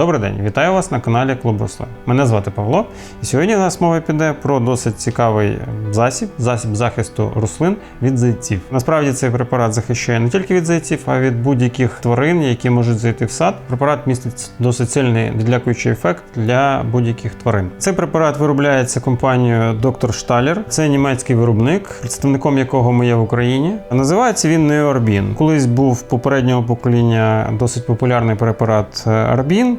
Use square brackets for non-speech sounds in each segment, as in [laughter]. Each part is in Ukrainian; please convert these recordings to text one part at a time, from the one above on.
Добрий день, вітаю вас на каналі Клуб Рослин. Мене звати Павло, і сьогодні у нас мова піде про досить цікавий засіб, засіб захисту рослин від зайців. Насправді цей препарат захищає не тільки від зайців, а від будь-яких тварин, які можуть зайти в сад. Препарат містить досить сильний відлякуючий ефект для будь-яких тварин. Цей препарат виробляється компанією Доктор Шталер. Це німецький виробник, представником якого ми є в Україні. Називається він Неорбін. Колись був попереднього покоління досить популярний препарат Арбін.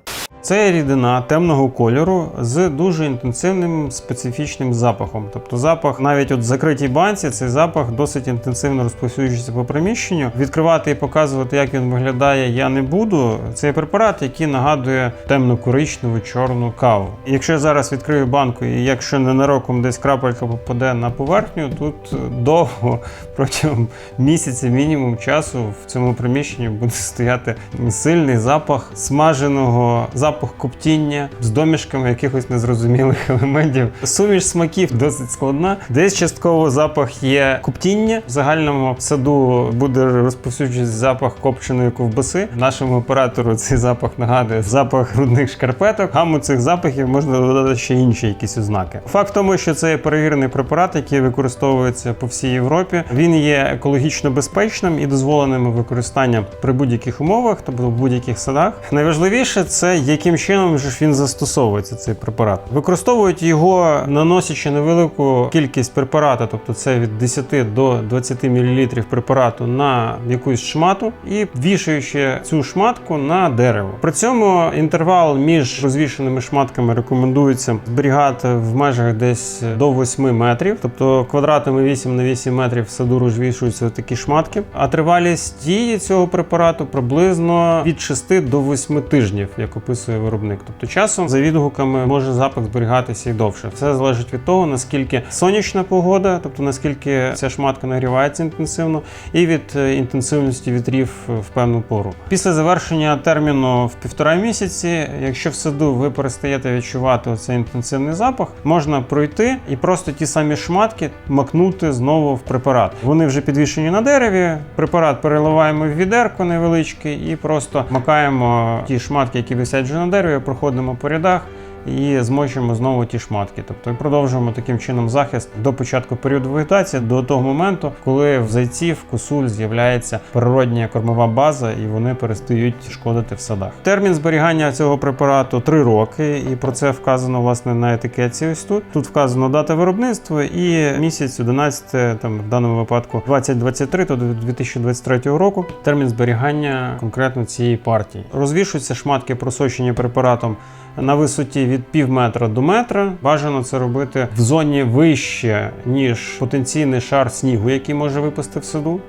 Це рідина темного кольору з дуже інтенсивним специфічним запахом. Тобто запах навіть от закритій банці цей запах досить інтенсивно розповсюджується по приміщенню. Відкривати і показувати, як він виглядає, я не буду. Це препарат, який нагадує темно-коричневу чорну каву. Якщо я зараз відкрию банку, і якщо ненароком десь крапелька попаде на поверхню, тут довго [laughs] протягом місяця мінімум часу в цьому приміщенні буде стояти сильний запах смаженого запах коптіння з домішками якихось незрозумілих [laughs] елементів. Суміш смаків досить складна. Десь частково запах є коптіння. В загальному саду буде розповсюджуватися запах копченої ковбаси. Нашому оператору цей запах нагадує запах грудних шкарпеток. Гаму цих запахів можна додати ще інші якісь ознаки. Факт в тому, що це є перевірений препарат, який використовується по всій Європі. Він є екологічно безпечним і дозволеним використання при будь-яких умовах, тобто в будь-яких садах. Найважливіше це яким чином ж він застосовується цей препарат. Використовують його, наносячи невелику кількість препарату, тобто це від 10 до 20 мл препарату на якусь шмату, і вішаючи цю шматку на дерево. При цьому інтервал між розвішеними шматками рекомендується зберігати в межах десь до 8 метрів, тобто квадратами 8 на 8 метрів в саду розвішуються такі шматки. А тривалість дії цього препарату приблизно від 6 до 8 тижнів, як описує виробник. Тобто часом за відгуками може запах зберігатися і довше. Все залежить від того, наскільки сонячна погода, тобто наскільки ця шматка нагрівається інтенсивно, і від е, інтенсивності вітрів в певну пору. Після завершення терміну в півтора місяці, якщо в саду ви перестаєте відчувати оцей інтенсивний запах, можна пройти і просто ті самі шматки макнути знову в препарат. Вони вже підвішені на дереві. Препарат переливаємо в відерко невеличке і просто макаємо ті шматки, які висять вже на дереві, проходимо по рядах. І змочуємо знову ті шматки. Тобто продовжуємо таким чином захист до початку періоду вегетації, до того моменту, коли в зайців косуль з'являється природня кормова база, і вони перестають шкодити в садах. Термін зберігання цього препарату 3 роки, і про це вказано власне на етикетці. Ось тут тут вказано дата виробництва і місяць 11, там в даному випадку 2023 то до 2023 року. Термін зберігання конкретно цієї партії. Розвішуються шматки просочені препаратом на висоті від пів метра до метра. Бажано це робити в зоні вище, ніж потенційний шар снігу, який може випасти в саду.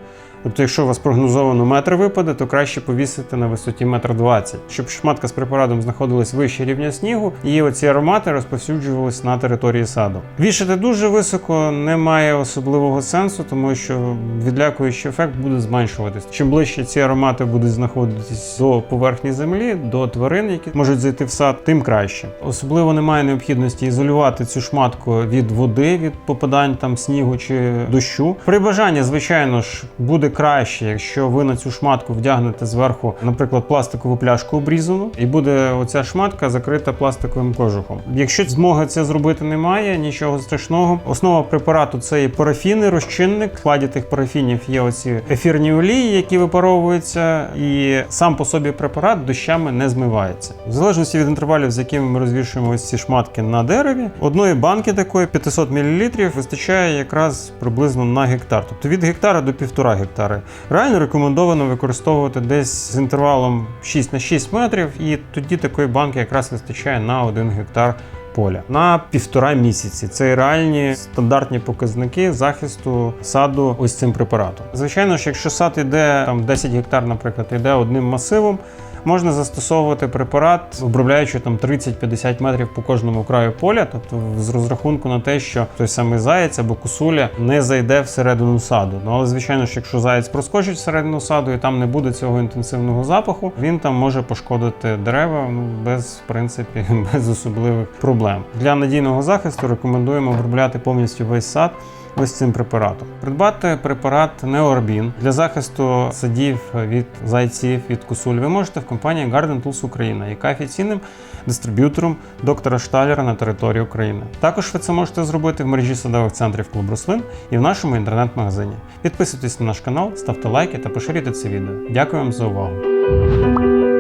Тобто, якщо у вас прогнозовано метр випаде, то краще повісити на висоті метр двадцять, щоб шматка з препаратом знаходилась вище рівня снігу, і оці аромати розповсюджувались на території саду. Вішати дуже високо не має особливого сенсу, тому що відлякуючий ефект буде зменшуватись. Чим ближче ці аромати будуть знаходитись до поверхні землі, до тварин, які можуть зайти в сад, тим краще. Особливо немає необхідності ізолювати цю шматку від води, від попадань там снігу чи дощу. При бажанні, звичайно ж, буде краще, якщо ви на цю шматку вдягнете зверху, наприклад, пластикову пляшку обрізану, і буде оця шматка закрита пластиковим кожухом. Якщо змоги це зробити немає, нічого страшного. Основа препарату це і парафіни, розчинник. В складі тих парафінів є оці ефірні олії, які випаровуються, і сам по собі препарат дощами не змивається. В залежності від інтервалів, з якими ми розвішуємо ось ці шматки на дереві, одної банки такої 500 мл вистачає якраз приблизно на гектар, тобто від гектара до півтора гектара гектари. Реально рекомендовано використовувати десь з інтервалом 6 на 6 метрів, і тоді такої банки якраз вистачає на 1 гектар. Поля на півтора місяці це реальні стандартні показники захисту саду ось цим препаратом. Звичайно ж, якщо сад іде там 10 гектар, наприклад, іде одним масивом, можна застосовувати препарат, обробляючи там 30-50 метрів по кожному краю поля, тобто з розрахунку на те, що той самий заєць або косуля не зайде всередину саду. Ну але звичайно ж, якщо заєць проскочить всередину саду і там не буде цього інтенсивного запаху, він там може пошкодити дерева ну, без в принципі [laughs] без особливих проблем. Для надійного захисту рекомендуємо обробляти повністю весь сад. Ось цим препаратом. Придбати препарат Неорбін для захисту садів від зайців від косуль ви можете в компанії Garden Tools Україна, яка офіційним дистриб'ютором доктора Шталера на території України. Також ви це можете зробити в мережі садових центрів клуб рослин і в нашому інтернет-магазині. Підписуйтесь на наш канал, ставте лайки та поширюйте це відео. Дякую вам за увагу.